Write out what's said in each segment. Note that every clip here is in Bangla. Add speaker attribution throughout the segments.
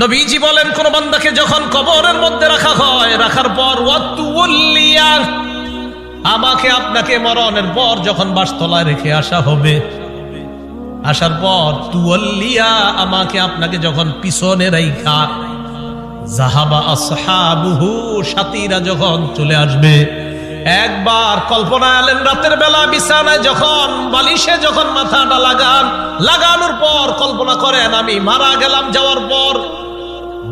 Speaker 1: নবীজি বলেন, কোন বান্দাকে যখন কবরের মধ্যে রাখা হয়, রাখার পর আমাকে আপনাকে মরণের পর যখন বাসতলায় রেখে আসা হবে, আসার পর তুয়াল্লিয়া আমাকে আপনাকে যখন পিছনে রাইখা জাহাবা আসহাবুহু সাথীরা যখন চলে আসবে একবার কল্পনা আলেন রাতের বেলা বিছানায় যখন, বালিশে যখন মাথাটা লাগান, লাগানোর পর কল্পনা করেন, আমি মারা গেলাম যাওয়ার পর।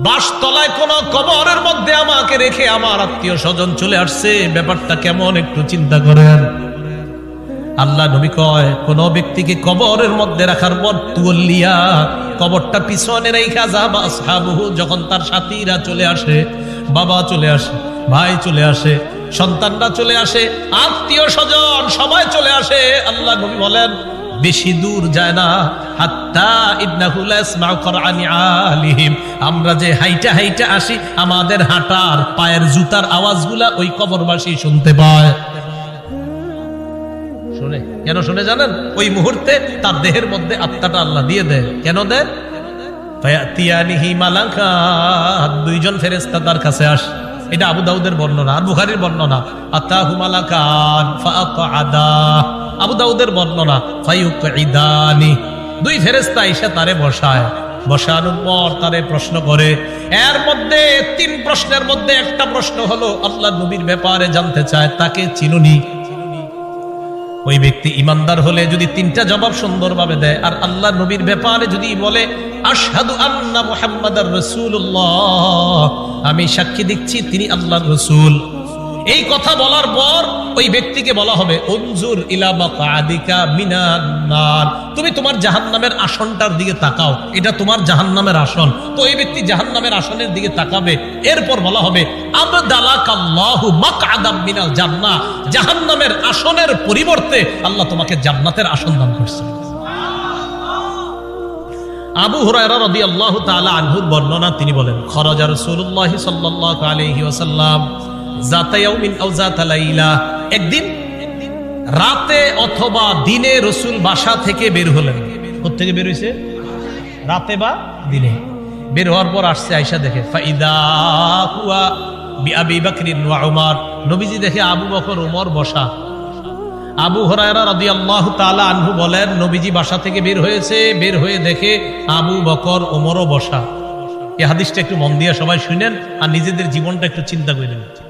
Speaker 1: বাসতলায় কোন কবরের মধ্যে আমাকে রেখে আমার আত্মীয় স্বজন চলে আসছে। ব্যাপারটা কেমন একটু চিন্তা করেন। আল্লাহ নবী কয়, কোন ব্যক্তিকে কবরের মধ্যে রাখার পর তুলিয়া কবরটা পিছনে রেখা যাবা আসহাবুহু, যখন তার সাথীরা চলে আসে, বাবা চলে আসে, ভাই চলে আসে সন্তানরা চলে আসে, আত্মীয় স্বজন সবাই চলে আসে। আল্লাহ নবী বলেন, বেশি দূর যায় না। আমরা যে হাইটা হাইটা আসি, আমাদের হাঁটার পায়ের জুতার আওয়াজগুলা ওই কবরবাসী শুনতে পায়। শুনে? কেন শুনে জানেন? ওই মুহূর্তে তার দেহের মধ্যে আত্মাটা আল্লাহ দিয়ে দেয়। কেন মালাকাত। দুইজন ফেরেস্তা তার কাছে আস। এটা আবু দাউদের বর্ণনা, আর বুহারির বর্ণনা। আতা মালাকান আদা আবু দাউদের বর্ণনা, ফায়ুকঈদানি। দুই ফেরেস্তা এসে তারে বসায়। বসানোর পর তারে প্রশ্ন করে। এর মধ্যে তিন প্রশ্নের মধ্যে একটা প্রশ্ন হলো, আল্লাহ নবীর ব্যাপারে জানতে চায়, তাকে চিনুনি। ওই ব্যক্তি ইমানদার হলে যদি তিনটা জবাব সুন্দরভাবে দেয়, আর আল্লাহ নবীর ব্যাপারে যদি বলে আন্না আমি সাক্ষী দিচ্ছি তিনি আল্লাহ রসুল। এই কথা বলার পর ওই ব্যক্তিকে বলা হবে তুমি তোমার জাহান্নামের আসনটার দিকে তাকাও, এটা তোমার জাহান্নামের আসন। তো এই ব্যক্তি জাহান্নামের আসনের দিকে তাকাবে, এরপর বলা হবে মিনাল জাহান্নামের আসনের পরিবর্তে আল্লাহ তোমাকে জান্নাতের আসন দান করছে আবু হুরায়রা রাদিয়াল্লাহু তাআলা আনহুর বর্ণনা তিনি বলেন, খরাজা রাসূলুল্লাহি একদিন রাতে অথবা দিনে রসুল বাসা থেকে বের হলেন। কোত্থেকে বের হইছে? রাতে বা দিনে। বের হওয়ার পর আসছে আয়সা দেখে, ফাইদা নবীজি দেখে আবু বকর, উমর বসা। আবু আনহু বলেন, নবীজি বাসা থেকে বের হয়েছে, বের হয়ে দেখে আবু বকর ওমরও বসা। একটু মন দিয়ে সবাই শুনেন আর নিজেদের জীবনটা একটু চিন্তা করে নেন।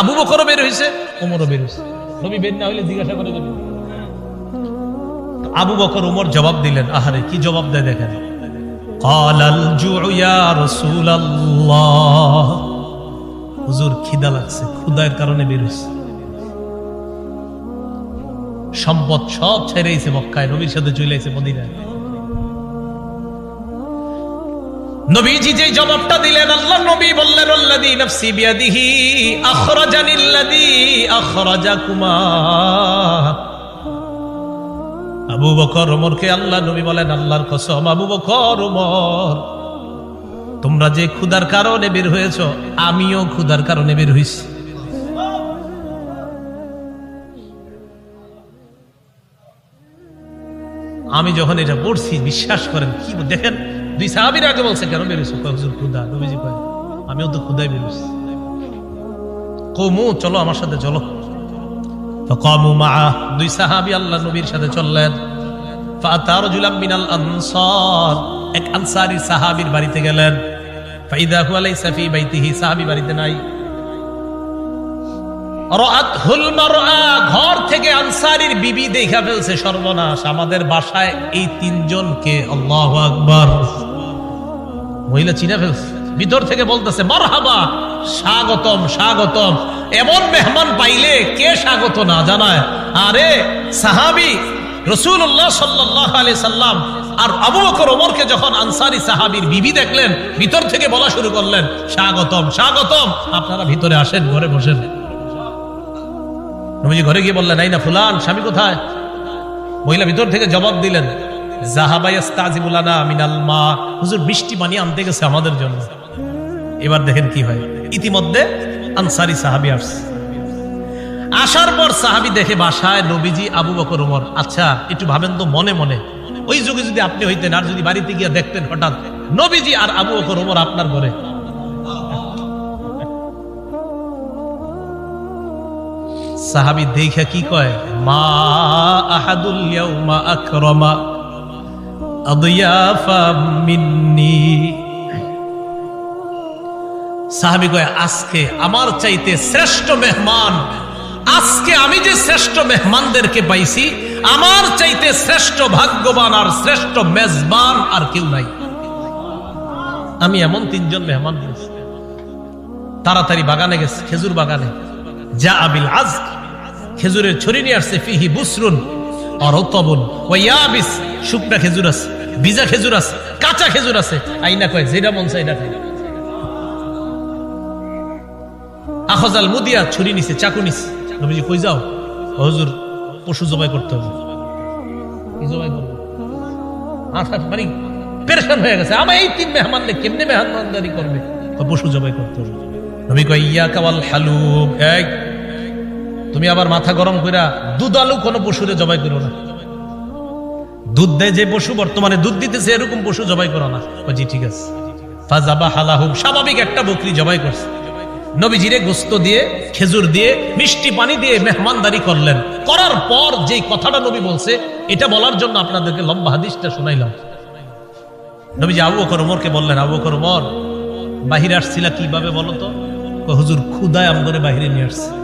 Speaker 1: আবু বকরও বের হয়েছে ওমরও বের হয়েছে। নবী বের না হইলে জিজ্ঞাসা করে দেবেন আবু বকর, উমর জবাব দিলেন, আহারে, কি জবাব দেয় দেখেন। হুজুর, খিদা লাগছে ক্ষুদার কারণে বের হয়েছে। সম্পদ সব ছেড়েছে মক্কায়, নবীর সাথে চলে মদিনায়। নবীজি যে জবাবটা দিলেন, আল্লাহ নবী বললেন নাফসি বিয়াদিহি আবু বকর ওমরকে আল্লাহ নবী বলেন, আল্লাহর কসম, আবু বকর ওমর, তোমরা যে ক্ষুধার কারণে বের হয়েছ, আমিও ক্ষুধার কারণে বের হইছি। আমি যখন এটা পড়ছি, বিশ্বাস করেন, কি দেখেন? দুই সাহাবির আগে বলছে কেন বেরোছো হুজুর ক্ষুদা নবীজি কয় আমিও তো ক্ষুদায় বেরোছি কমু চলো আমার সাথে, চলো। কমু মা, দুই সাহাবি আল্লাহ নবীর সাথে চললেন। জুলাম আনসার, এক আনসারি সাহাবীর বাড়িতে গেলেন। ফাইদা হু আলাইসা ফি বাইতিহি, সাহাবী বাড়িতে নাই। ঘর থেকে আনসারির বিবি দেখা ফেলছে সর্বনাশ। আমাদের বাসায় এই তিনজনকে, আল্লাহু আকবার। মহিলা চিনা ফেলছে। ভিতর থেকে বলতেছে, মারহাবা, স্বাগতম স্বাগতম। এমন মেহমান পাইলে কে স্বাগত না জানায়? আরে, সাহাবি রসুল্লাহ সাল্লাহ আলি সাল্লাম আর আবু বকর, ওমরকে যখন আনসারি সাহাবীর বিবি দেখলেন, ভিতর থেকে বলা শুরু করলেন, স্বাগতম স্বাগতম। আপনারা ভিতরে আসেন, ঘরে বসেন। ঘরে গিয়ে বললেন এই না ফুলান, স্বামী কোথায়? মহিলা ভিতর থেকে জবাব দিলেন আমাদের জন্য। এবার দেখেন কি হয়। ইতিমধ্যে আনসারি সাহাবি আসছে। আসার পর সাহাবি দেখে বাসায় নবীজি আবু বকর ওমর আচ্ছা একটু ভাবেন তো মনে মনে। ওই যুগে যদি আপনি হইতেন আর যদি বাড়িতে গিয়ে দেখতেন হঠাৎ নবীজি আর আবু বকর ওমর আপনার ঘরে। সাহাবি দেখে কি কয়? মা আহাদুল আকরামা। সাহাবি কয়, আজকে আমার চাইতে শ্রেষ্ঠ মেহমান, আজকে আমি যে শ্রেষ্ঠ মেহমানদেরকে পাইছি, আমার চাইতে শ্রেষ্ঠ ভাগ্যবান আর শ্রেষ্ঠ মেজবান আর কেউ নাই। আমি এমন তিনজন মেহমান পেয়েছি তাড়াতাড়ি বাগানে গেছে, খেজুর বাগানে। যা আবিল আজ খেজুরের ছড়ি নিয়ে আসছে, ফিহি বুসরুন। আর তবন ওয়াবিস শুকনা খেজুর আছে, ভিজা খেজুর আছে, কাঁচা খেজুর আছে। আইনা কয়, যেটা মন চাই আখজাল মুদিয়া, ছুরি নিছে, চাকু নিছে। নবীজি কই যাও? হুজুর, পশু জবাই করতে হবে। জবাই করব? মানে পেরেশান হয়ে গেছে। আমার এই তিন মেহমান কেমনে মেহমানদারি করবে? পশু জবাই করতে হবে। নবী কয় ইয়া কাওয়াল হালুম। এক তুমি আবার মাথা গরম কইরা দুধ আলু কোনো পশুরে জবাই করো না। দুধ দেয় যে পশু, বর্তমানে দুধ দিতেছে, এরকম পশু জবাই করো না। জি, ঠিক আছে। ফাজাবা স্বাভাবিক একটা বকরি জবাই করছে। নবীজিরে গোস্ত দিয়ে, খেজুর দিয়ে, মিষ্টি পানি দিয়ে মেহমানদারি করলেন। করার পর যেই কথাটা নবী বলছে, এটা বলার জন্য আপনাদেরকে লম্বা হাদিসটা শোনাইলাম। নবীজি আবু বকর ওমরকে বললেন, আবু বকর ওমর, বাহিরে আসছিলা কীভাবে বলো তো? হুজুর ক্ষুদায় আমগরে বাহিরে নিয়ে আসছে।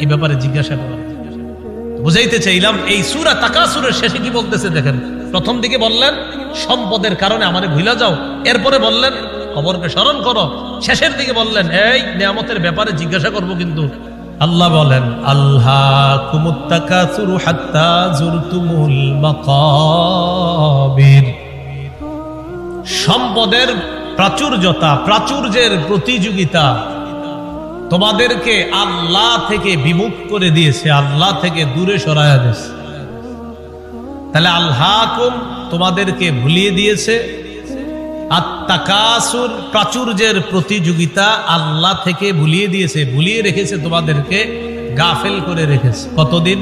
Speaker 1: এই ব্যাপারে জিজ্ঞাসা করা। বুঝাইতে চাইলাম, এই সুরা তাকাসুরের শেষে কি বলতেছে দেখেন। প্রথম দিকে বললেন, সম্পদের কারণে আমারে ভুলা যাও। এরপরে বললেন, খবরকে স্মরণ করো। শেষের দিকে বললেন, এই নিয়ামতের ব্যাপারে জিজ্ঞাসা করব কিন্তু। আল্লাহ বলেন আল্লাহ কুমুত্তাকাসুরু হাত্তা জুরতুমুল মাকাবির। সম্পদের প্রাচুর্যতা, প্রাচুর্যের প্রতিযোগিতা তোমাদেরকে আল্লাহ থেকে বিমুখ করে দিয়েছে, আল্লাহ থেকে দূরে সরাইয়া দিয়েছে। তাহলে আল্লাহ তোমাদেরকে ভুলিয়ে দিয়েছে। আত্মাকাসুর প্রাচুর্যের প্রতিযোগিতা আল্লাহ থেকে ভুলিয়ে দিয়েছে, ভুলিয়ে রেখেছে তোমাদেরকে, গাফেল করে রেখেছে। কতদিন?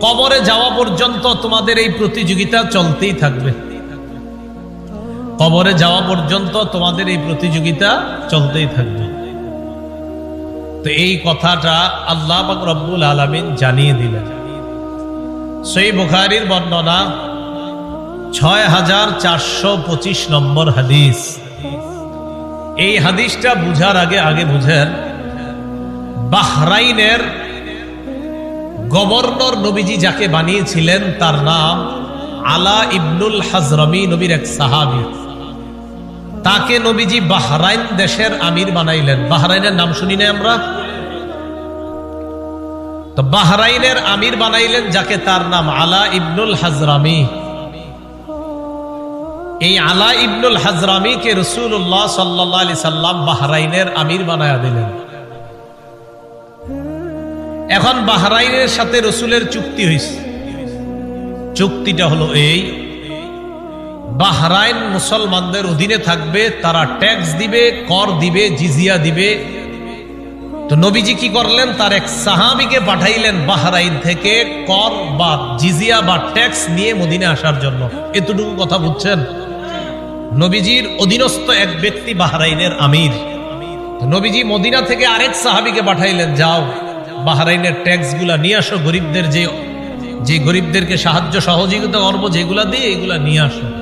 Speaker 1: কবরে যাওয়া পর্যন্ত তোমাদের এই প্রতিযোগিতা চলতেই থাকবে। কবরে যাওয়া পর্যন্ত তোমাদের এই প্রতিযোগিতা চলতেই থাকবে। তো এই কথাটা আল্লাহ রব্বুল আলমিন জানিয়ে দিলেন। সেই বুখারির বর্ণনা ছয় হাজার চারশো পঁচিশ নম্বর হাদিস। এই হাদিসটা বুঝার আগে আগে বুঝেন, বাহরাইনের গভর্নর নবীজি যাকে বানিয়েছিলেন তার নাম আলা ইবনুল হাজরমি নবীর এক সাহাবি। তাকে নবীজি বাহরাইন দেশের আমির বানাইলেন। বাহরাইনের নাম শুনি না আমরা? তো বাহরাইনের আমির বানাইলেন যাকে তার নাম আলা ইবনুল হাজরামি। এই আলা ইবনুল হাজরামিকে রসুল্লাহ সাল্লাহ আলি সাল্লাম বাহরাইনের আমির বানায়া দিলেন। এখন বাহরাইনের সাথে রসুলের চুক্তি হয়েছে চুক্তিটা হলো এই বাহরাইন মুসলমানদের অধীনে থাকবে, তারা ট্যাক্স দিবে, কর দিবে, জিজিয়া দিবে। তো নবীজি কি করলেন? তার এক সাহাবিকে পাঠাইলেন বাহরাইন থেকে কর বা জিজিয়া বা ট্যাক্স নিয়ে মদিনে আসার জন্য। এতটুকু কথা বুঝছেন? নবীজির অধীনস্থ এক ব্যক্তি বাহরাইনের আমির। নবীজি মদিনা থেকে আরেক সাহাবিকে পাঠাইলেন, যাও, বাহরাইনের ট্যাক্সগুলা নিয়ে আসো, গরিবদের যে যে গরিবদেরকে সাহায্য সহযোগিতা করব, যেগুলা দিয়ে এগুলা নিয়ে আসো।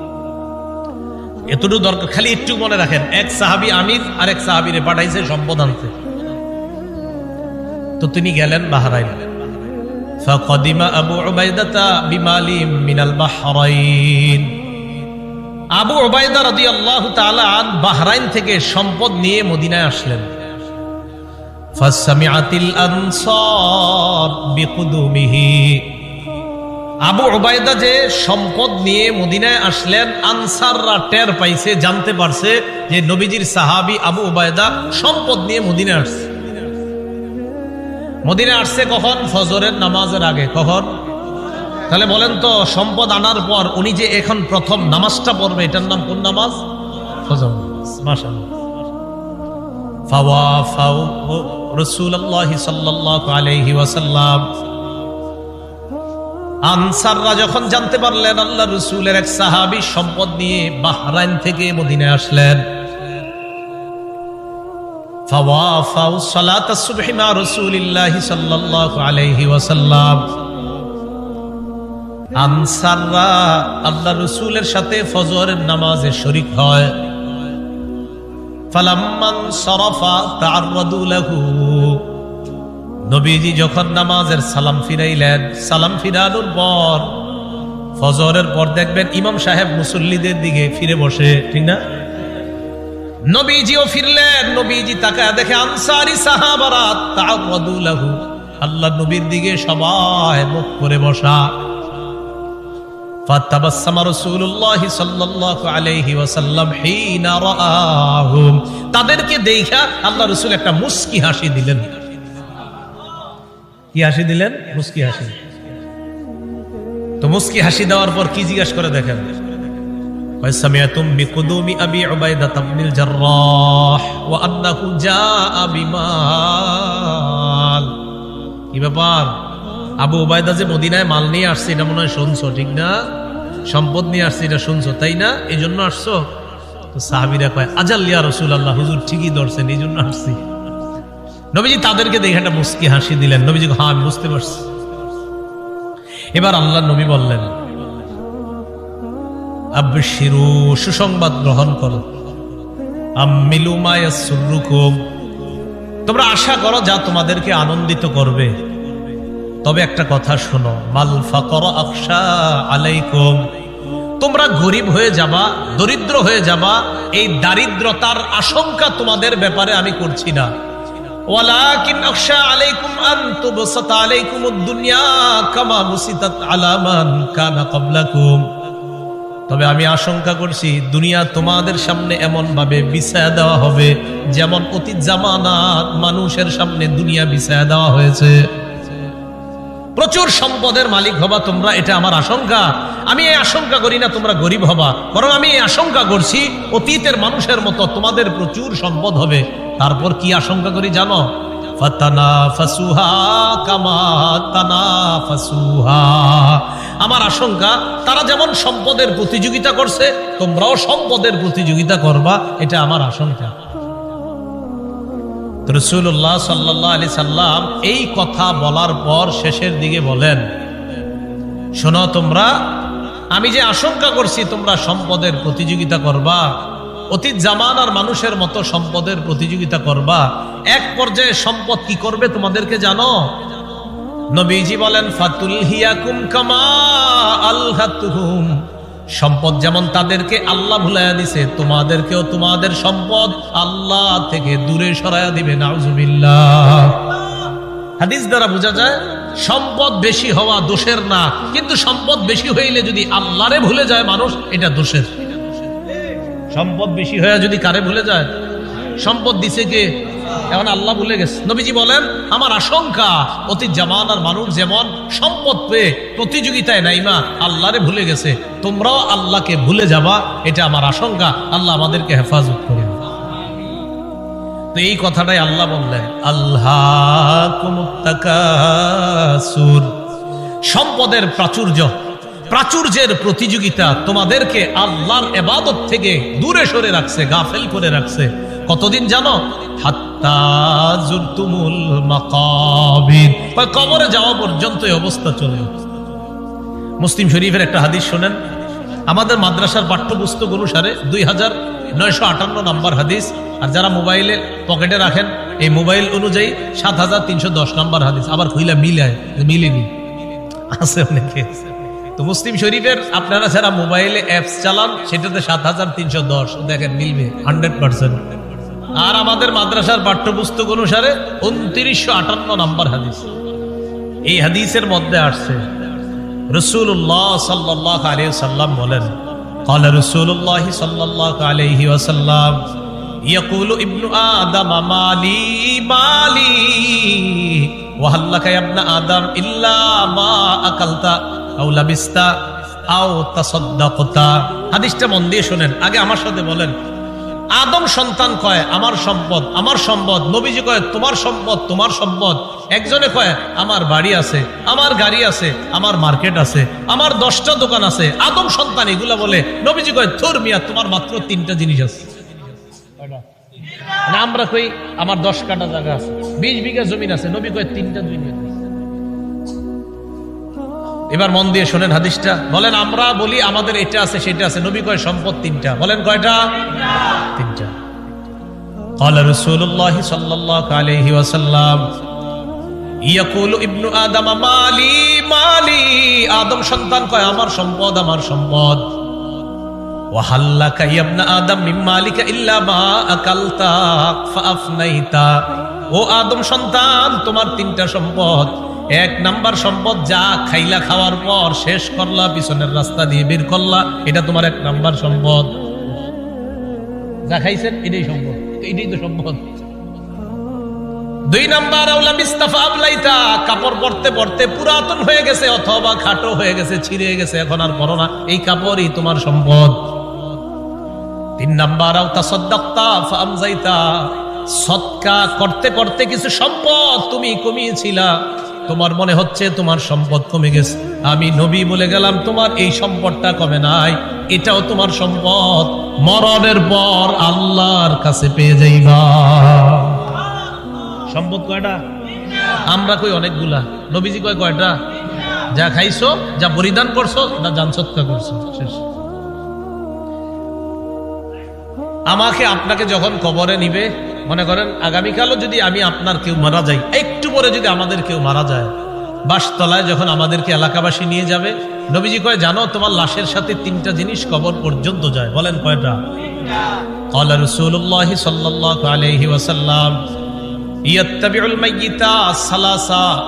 Speaker 1: এতটুকু দরকার। খালি একটু মনে রাখেন, এক সাহাবি আমির আর এক সাহাবিরে পাঠাইছে সম্পদ আনতে। তো তিনি গেলেন বাহারাইন। ফাকদিমা আবু উবাইদাতা বিমালিম মিনাল বাহরাইন। আবু ওবায়দা রদি আল্লাহ তালান বাহরাইন থেকে সম্পদ নিয়ে মদিনায় আসলেন। ফাসামিআতিল আনসার বিকুদুমিহি। আবু ওবায়দা যে সম্পদ নিয়ে মদিনায় আসলেন, আনসাররা টের পাইছে, জানতে পারছে যে নবীজির সাহাবী আবু ওবায়দা সম্পদ নিয়ে মদিনায় আসছে। মদিনায় আসছে কখন? ফজরের নামাজের আগে। কখন? তাহলে বলেন তো, সম্পদ আনার পর উনি যে এখন প্রথম নামাজটা পড়বে, এটার নাম কোন নামাজ? ফজর ফাওয়া মাশাআল্লাহ। ফাওয়াফাউ রাসূলুল্লাহি সাল্লাল্লাহু আলাইহি ওয়াসাল্লাম। আনসাররা যখন জানতে পারলেন আল্লাহ রসুলের এক সাহাবী সম্পদ নিয়ে বাহরাইন থেকে মদিনায় আসলেন। আনসাররা আল্লাহ রসুলের সাথে হয়। ফালাম্মান সরফা নবীজি যখন নামাজের সালাম ফিরাইলেন, সালাম ফিরানোর পর ফজরের পর দেখবেন ইমাম সাহেব মুসল্লিদের দিকে ফিরে বসে, ঠিক না? নবীজিও ফিরলেন, নবীজি তাকায় দেখে আনসারি সাহাবারা তাহু আল্লাহ নবীর দিকে সবাই মুখ করে বসা। তাদেরকে দেখা আল্লাহ রসুল একটা মুস্কি হাসি দিলেন। কি হাসি দিলেন মুস্কি হাসি তো মুস্কি হাসি দেওয়ার পর কি জিজ্ঞাসা করে দেখেন سمعتم بقدوم أبي عبيدة بن الجراح وأنه جاء بمال কি ব্যাপার আবু ওবায়দা যে মদিনায় মাল নিয়ে আসছে এটা মনে হয় শুনছো ঠিক না সম্পদ নিয়ে আসছে এটা শুনছো তাই না এই জন্য আসছো তো সাহাবিরা কয় আজাল্লিয়া রসুল আল্লাহ হুজুর ঠিকই ধরছেন এই জন্য আসছি নবীজি তাদেরকে দেখে একটা মুস্কি হাসি দিলেন। নবীজি হ্যাঁ আমি বুঝতে পারছি। এবার আল্লাহ নবী বললেন আব্বিরু সুসংবাদ গ্রহণ করো। আম্মিলু মায়াসুরুকুম তোমরা আশা করো যা তোমাদেরকে আনন্দিত করবে। তবে একটা কথা শোনো, মাল ফাকর আকশা আলাইকুম। তোমরা গরিব হয়ে যাবা, দরিদ্র হয়ে যাবা, এই দারিদ্রতার আশঙ্কা তোমাদের ব্যাপারে আমি করছি না। ওয়ালাকিন আকশা আলাইকুম আন তুবসাতা আলাইকুমুদ দুনিয়া কামা বুসিতাত আলা মান কানা তবে আমি আশঙ্কা করছি, দুনিয়া তোমাদের সামনে এমন ভাবে বিছায়া দেওয়া হবে যেমন অতীত জামানাত মানুষের সামনে দুনিয়া বিছায়া দেওয়া হয়েছে। প্রচুর সম্পদের মালিক হবা তোমরা, এটা আমার আশঙ্কা। আমি এই আশঙ্কা করি না তোমরা গরিব হবা, বরং আমি এই আশঙ্কা করছি, অতীতের মানুষের মতো তোমাদের প্রচুর সম্পদ হবে। তারপর কি আশঙ্কা করি জানো? আমার আশঙ্কা, তারা যেমন সম্পদের প্রতিযোগিতা করছে, তোমরাও সম্পদের প্রতিযোগিতা করবা, এটা আমার আশঙ্কা। রসুল্লাহ সাল্লাহ আলি সাল্লাম এই কথা বলার পর শেষের দিকে বলেন, শোনো তোমরা, আমি যে আশঙ্কা করছি তোমরা সম্পদের প্রতিযোগিতা করবা অতীত জামানার মানুষের মতো সম্পদের প্রতিযোগিতা করবা। এক পর্যায়ে সম্পদ কি করবে তোমাদেরকে জানো? নবীজি বলেন, ফাতুল হিয়াকুম কামা আলহাতুহুম। সম্পদ যেমন তাদেরকে আল্লাহ ভুলাইয়া দিছে, তোমাদেরকেও তোমাদের সম্পদ আল্লাহ থেকে দূরে সরাইয়া দিবে। নাউজুবিল্লাহ। হাদিস দ্বারা বোঝা যায়, সম্পদ বেশি হওয়া দোষের না, কিন্তু সম্পদ বেশি হইলে যদি আল্লাহরে ভুলে যায় মানুষ, এটা দোষের। সম্পদ বেশি হয়ে যদি কারে ভুলে যায়, সম্পদ দিছে কে? এখন আল্লাহ ভুলে গেছে। নবীজি বলেন, আমার আশঙ্কা অতি জামানার মানুষ যেমন সম্পদ পেয়ে প্রতিযোগিতায় নাইমা, আল্লাহরে ভুলে গেছে। তোমরাও আল্লাহকে ভুলে যাবা, এটা আমার আশঙ্কা। আল্লাহ আমাদেরকে হেফাজত করে তো এই কথাটাই আল্লাহ বললেন আল্লাহ সম্পদের প্রাচুর্য প্রাচুর্যের প্রতিযোগিতা তোমাদেরকে আল্লাহর এবাদত থেকে দূরে সরে রাখছে, গাফেল করে রাখছে। কতদিন জানো? কবরে যাওয়া পর্যন্ত অবস্থা চলে মুসলিম শরীফের একটা হাদিস শোনেন। আমাদের মাদ্রাসার পাঠ্যপুস্তক অনুসারে দুই হাজার নয়শো আটান্ন নম্বর হাদিস, আর যারা মোবাইলে পকেটে রাখেন, এই মোবাইল অনুযায়ী সাত হাজার তিনশো দশ নম্বর হাদিস। আবার কইলা মিলায়, মিলেনি। আছে অনেকে। তো মুসলিম শরীফের আপনারা যারা মোবাইলে অ্যাপস চালান সেটাতে সাত হাজার তিনশো দশ দেখেন মিলবে হান্ড্রেড পার্সেন্ট আর আমাদের মাদ্রাসার পাঠ্যপুস্তক অনুসারে উনত্রিশশো আটান্ন নম্বর হাদিস এই হাদিসের মধ্যে আসছে রসুল্লাহ সাল্লাহ আলিয়া সাল্লাম বলেন قال رسول الله صلى الله عليه وسلم يقول ابن آدم مالي مالي وهل لك يا ابن آدم إلا ما أكلت হাদিসটা মন দিয়ে শোনেন। আগে আমার সাথে বলেন। আদম সন্তান কয়, আমার সম্পদ আমার সম্পদ। নবীজি কয়, তোমার সম্পদ তোমার সম্পদ। একজনে কয়, আমার বাড়ি আছে, আমার গাড়ি আছে, আমার মার্কেট আছে, আমার দশটা দোকান আছে। আদম সন্তান এগুলা বলে। নবীজি কয় থর মিয়া, তোমার মাত্র তিনটা জিনিস আছে। মানে আমরা কই, আমার দশ কাটা জায়গা আছে, বিশ বিঘা জমিন আছে। নবী কয়, তিনটা জমিন আছে। এবার মন দিয়ে শোনেন হাদিসটা বলেন আমরা বলি আমাদের এটা আছে সেটা আছে নবী কয় সম্পদ তিনটা বলেন কয়টা তিনটা قال رسول الله صلى الله عليه وسلم يقول ابن آدم مالي مالي আদম সন্তান কয় আমার সম্পদ আমার সম্পদ وحلك يا ابن آدم من مالك إلا ما أكلت فأفنيت ও আদম সন্তান তোমার তিনটা সম্পদ এক নাম্বার সম্পদ যা খাইলা খাওয়ার পর শেষ করলা, পিছনের রাস্তা দিয়ে বের করলা, এটা তোমার এক নাম্বার সম্পদ। যা খাইছেন, এটাই সম্পদ। এটাই তো সম্পদ। দুই নাম্বার, আউলা বিস্তাফা আবলাইতা, কাপড় পরতে পরতে পুরাতন হয়ে গেছে, অথবা খাটো হয়ে গেছে, ছিঁড়ে গেছে, এখন আর পরো না। এই কাপড়ই তোমার সম্পদ। তিন নাম্বার আও তাসাদ্দাক্তা ফামজাইতা সৎকা করতে করতে কিছু সম্পদ তুমি কমিয়েছিলা। তোমার মনে হচ্ছে তোমার সম্পদ কমে গেছে। আমি নবী বলে গেলাম, তোমার এই সম্পদটা কমে নাই। এটাও তোমার সম্পদ। মরণের পর আল্লাহর কাছে পেয়ে যাইবা। সম্পদ কয়টা? আমরা কই অনেকগুলা। নবীজি কয় কয়টা? যা খাইছো, যা পরিধান করছ, না জান সৎকা করছ। শেষ। আমাকে আপনাকে যখন কবরে নিবে, মনে করেন, আগামীকালও যদি আমি আপনার কেউ মারা যাই, একটু পরে যদি আমাদের কেউ মারা যায়, বাসতলায় যখন আমাদেরকে এলাকাবাসী নিয়ে যাবে, নবীজি কয়ে, জানো, তোমার লাশের সাথে তিনটা জিনিস কবর পর্যন্ত যায়। বলেন কয়টা?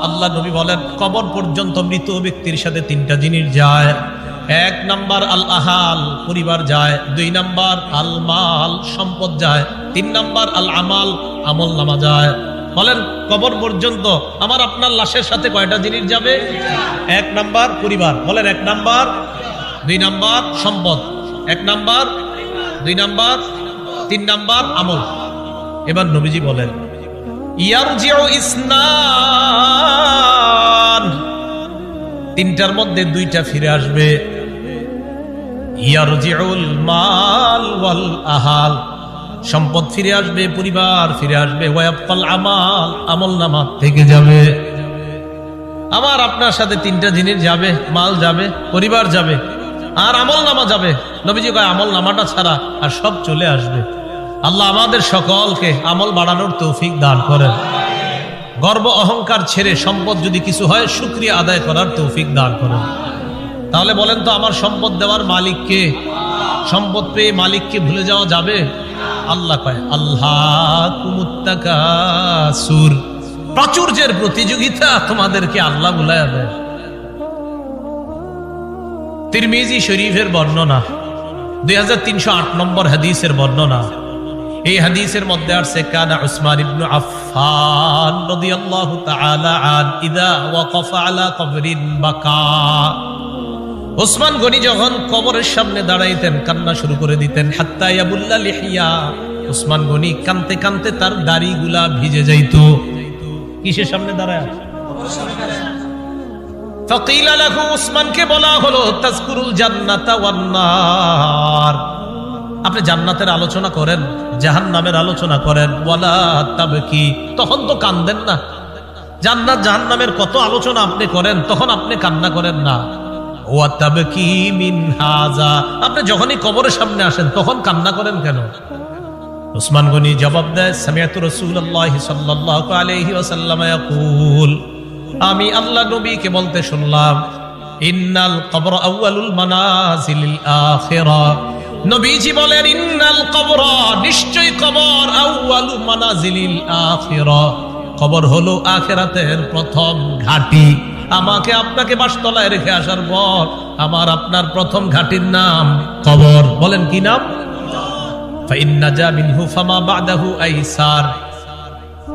Speaker 1: আল্লাহ নবী বলেন, কবর পর্যন্ত মৃত ব্যক্তির সাথে তিনটা জিনিস যায়। এক নাম্বার আল আহাল পরিবার যায়। দুই নাম্বার আল মাল সম্পদ যায়। তিন নাম্বার আল আমাল আমল নামা যায়। বলেন, কবর পর্যন্ত আমার আপনার লাশের সাথে কয়টা জিনিস যাবে? এক নাম্বার পরিবার। বলেন, এক নাম্বার। দুই নাম্বার সম্পদ। এক নাম্বার। দুই নাম্বার। তিন নাম্বার আমল। এবার নবীজি বলেন ইসনান। তিনটার মধ্যে দুইটা ফিরে আসবে। সম্পদ ফিরে আসবে, পরিবার ফিরে আসবে। আমাল, আমল নামা থেকে যাবে। আমার আপনার সাথে তিনটা জিনিস যাবে, মাল যাবে, পরিবার যাবে, আর আমল নামা যাবে। নবীজি কয়, আমল নামাটা ছাড়া আর সব চলে আসবে। আল্লাহ আমাদের সকলকে আমল বাড়ানোর তৌফিক দান করেন। গর্ব, অহংকার ছেড়ে সম্পদ যদি কিছু হয়, শুক্রিয়া আদায় করার তৌফিক দান করেন। তাহলে বলেন তো আমার সম্পদ দেওয়ার মালিককে সম্পদ পেয়ে মালিককে ভুলে যাওয়া যাবে? আল্লাহ কয় আল্লাহ প্রাচুর্যের প্রতিযোগিতা তোমাদেরকে আল্লাহ বুলাইয়া দেয়। তিরমিজি শরীফের বর্ণনা, দুই হাজার তিনশো আট নম্বর হাদিসের বর্ণনা। এই হাদিসের মধ্যে আসছে, কানা উসমান ইবনু আফফান রাদিয়াল্লাহু তাআলা আন, ইদা ওয়াকাফা আলা কবরিন বাকা। ওসমান গনি যখন কবরের সামনে দাঁড়াইতেন, কান্না শুরু করে দিতেন। হাত্তায়াবুল্লা লিহিয়া। ওসমান গনি কানতে কানতে তার দাড়িগুলা ভিজে যাইত। কিসের সামনে দাঁড়ায়? ফকিলা লাখু ওসমানকে বলা হলো, তাজকুরুল জান্নাতা ওয়ান্নার আপনি জান্নাতের আলোচনা করেন জাহান নামের আলোচনা করেন, ওয়ালা তাবকি। তখন তো কান্দেন না। জান্নাত জাহান নামের কত আলোচনা আপনি করেন, তখন আপনি কান্না করেন না। আপনি যখনই কবরের সামনে আসেন, তখন কান্না করেন কেন? উসমান গনি জবাব দেয়, সামিয়াতু ইয়াকুল। আমি আল্লাহ নবীকে বলতে শুনলাম, ইন্নাল কবর আউয়ালুল ইন্নাল কবর কবর আউয়ালু কবর হলো আখিরাতের প্রথম ঘাটি। আমাকে আপনাকে বাসতলায় রেখে আসার পর আমার আপনার প্রথম ঘাটির নাম কবর। বলেন কি নাম?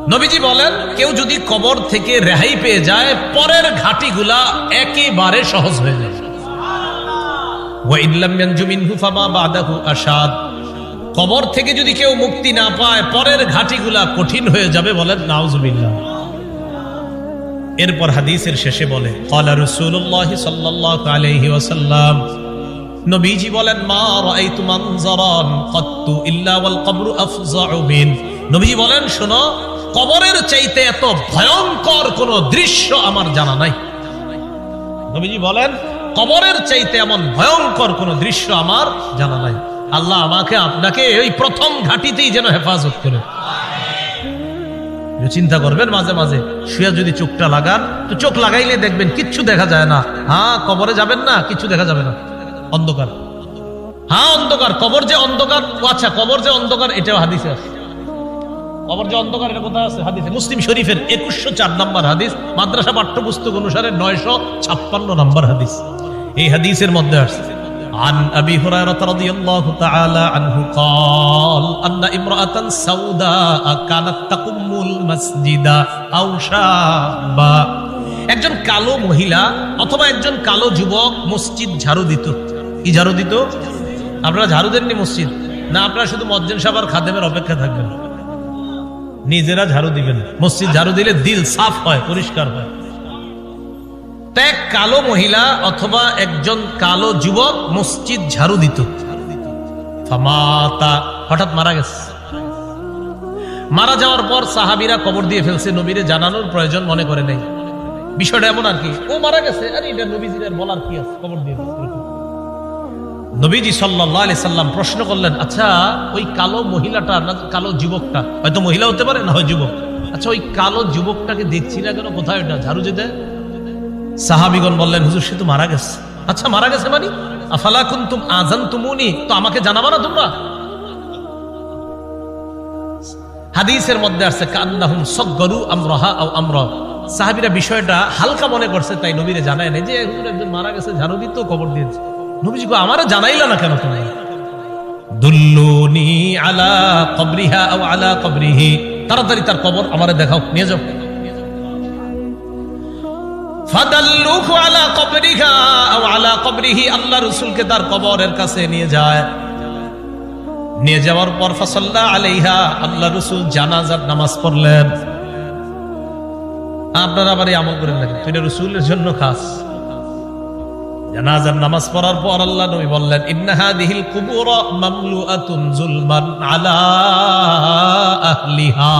Speaker 1: নবীজি বলেন, কেউ যদি কবর থেকে রেহাই পেয়ে যায়, পরের ঘাটিগুলা একেবারে সহজ হয়ে যায়। কবর থেকে যদি কেউ মুক্তি না পায়, পরের ঘাটিগুলা কঠিন হয়ে যাবে বলেন, নাউজুবিল্লাহ। এরপর হাদিসের শেষে বলে নবীজি বলেন, মা রাআইতু নবীজি বলেন, শোনো, কবরের চাইতে এত ভয়ঙ্কর কোন দৃশ্য আমার জানা নাই। নবীজি বলেন, কবরের চাইতে এমন ভয়ঙ্কর কোন দৃশ্য আমার জানা নাই। আল্লাহ আমাকে আপনাকে ওই প্রথম ঘাটিতেই যেন হেফাজত করে। চিন্তা করবেন মাঝে মাঝে, শুয়ে যদি চোখটা লাগান, তো চোখ লাগাইলে দেখবেন কিচ্ছু দেখা যায় না। হ্যাঁ কবরে যাবেন না, কিছু দেখা যাবে না। অন্ধকার। হ্যাঁ অন্ধকার, কবর যে অন্ধকার আচ্ছা কবর যে অন্ধকার, এটাও হাদিসে আছে। কবর যে অন্ধকার, এটা কোথায় হাদিসে। মুসলিম শরীফের একুশশো চার নম্বর হাদিস, মাদ্রাসা পাঠ্যপুস্তক অনুসারে নয়শো ছাপ্পান্ন নম্বর হাদিস। এই হাদিসের মধ্যে আসছে। عن أبي هريرة رضي الله تعالى عنه قال أن امرأة سوداء كانت تقم المسجد أو شابا একজন কালো মহিলা অথবা একজন কালো যুবক মসজিদ ঝাড়ু দিত কি ঝাড়ু দিত আপনারা ঝাড়ু দেননি মসজিদ না আপনারা শুধু মজ্জেন সাবার খাদেমের অপেক্ষা থাকবেন নিজেরা ঝাড়ু দিবেন মসজিদ ঝাড়ু দিলে দিল সাফ হয় পরিষ্কার হয় তো এক কালো মহিলা অথবা একজন কালো যুবক মসজিদ ঝাড়ু দিত। হঠাৎ মারা গেছে। মারা যাওয়ার পর সাহাবিরা কবর দিয়ে ফেলছে, নবীরে জানানোর প্রয়োজন মনে করে নেই। বিষয়টা এমন আর কি, ও মারা গেছে, আরে এটা নবীজির বলার কি আছে? কবর দিয়ে নবীজি সাল্লাহ আলি সাল্লাম প্রশ্ন করলেন আচ্ছা ওই কালো মহিলাটা না কালো যুবকটা? হয়তো মহিলা হতে পারে না, হয় যুবক। আচ্ছা ওই কালো যুবকটাকে দেখছি না কেন? কোথায় ওটা? ঝাড়ু যেতে সাহাবিগণ বললেন, হুজুর, সে তো মারা গেছে। আচ্ছা মারা গেছে মানে? আফালা কুনতুম আজান তুমুনি তো আমাকে জানাবা না তোমরা? হাদিসের মধ্যে আছে কান্নাহুম সগরু আমরাহা আও আমরা। সাহাবীরা বিষয়টা হালকা মনে করছে, তাই নবীরে জানায় নাই যে, হুজুর, একজন মারা গেছে ঝাড়ু তো কবর দিয়েছে। নবীজি কো আমারে জানাইলা না কেন তুমি? দুল্লুনি আলা কবরিহা আও আলা কবরিহি। তাড়াতাড়ি তার কবর আমারে দেখাও, নিয়ে যাও। ফাদাল্লুহু আলা কবরিহা আও আলা কবরিহি আল্লাহ রাসূলকে তার কবরের কাছে নিয়ে যায়। নিয়ে যাওয়ার পর ফাসাল্লা আলাইহা, আল্লাহ রসুল জানাজার নামাজ পড়লেন। আপনারা আবার এই আমল করেন নাকি? তুই রসুলের জন্য খাস। জানাজার নামাজ পড়ার পর আল্লাহ নবী বললেন ইন্নাহা দিহিল কুবুর মামলুআতুন জুলমান আলা আহলিহা।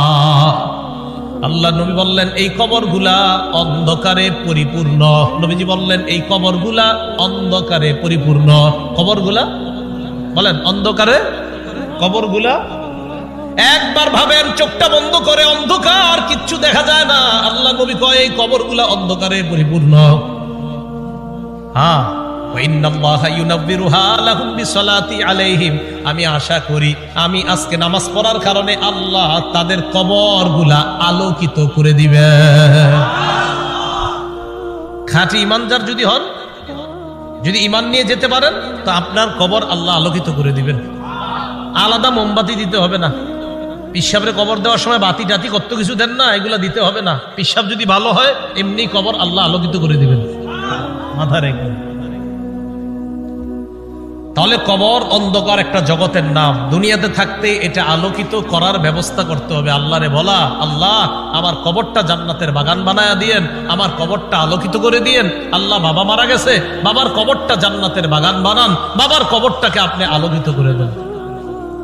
Speaker 1: আল্লাহ নবী বললেন, এই কবরগুলা অন্ধকারে পরিপূর্ণ। নবীজি বললেন, এই কবরগুলা অন্ধকারে পরিপূর্ণ। কবরগুলা? বলেন, অন্ধকারে? কবরগুলা? একবার ভাবেন, চোখটা বন্ধ করে অন্ধকার, কিচ্ছু দেখা যায় না। আল্লাহ নবী কয়, এই কবরগুলা অন্ধকারে পরিপূর্ণ। হ্যাঁ। আমি আশা করি, আমি আজকে নামাজ পড়ার কারণে আল্লাহ তাদের কবরগুলা আলোকিত করে দিবে। খাঁটি ইমানদার যদি হন, যদি ইমান নিয়ে যেতে পারেন, তো আপনার কবর আল্লাহ আলোকিত করে দিবেন। আলাদা মোমবাতি দিতে হবে না। পিসাবরে কবর দেওয়ার সময় বাতি টাতি কত কিছু দেন না, এগুলা দিতে হবে না। পিসাব যদি ভালো হয়, এমনি কবর আল্লাহ আলোকিত করে দিবেন। মাথা রেখে তাহলে কবর, অন্ধকার একটা জগতের নাম। দুনিয়াতে থাকতে এটা আলোকিত করার ব্যবস্থা করতে হবে। আল্লাহ রে বলা, আল্লাহ, আমার কবরটা জান্নাতের বাগান বানায়া দিয়েন, আমার কবরটা আলোকিত করে দিয়েন। আল্লাহ বাবা মারা গেছে, বাবার কবরটা জান্নাতের বাগান বানান, বাবার কবরটাকে আপনি আলোকিত করে দেন।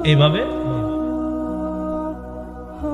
Speaker 1: এইভাবে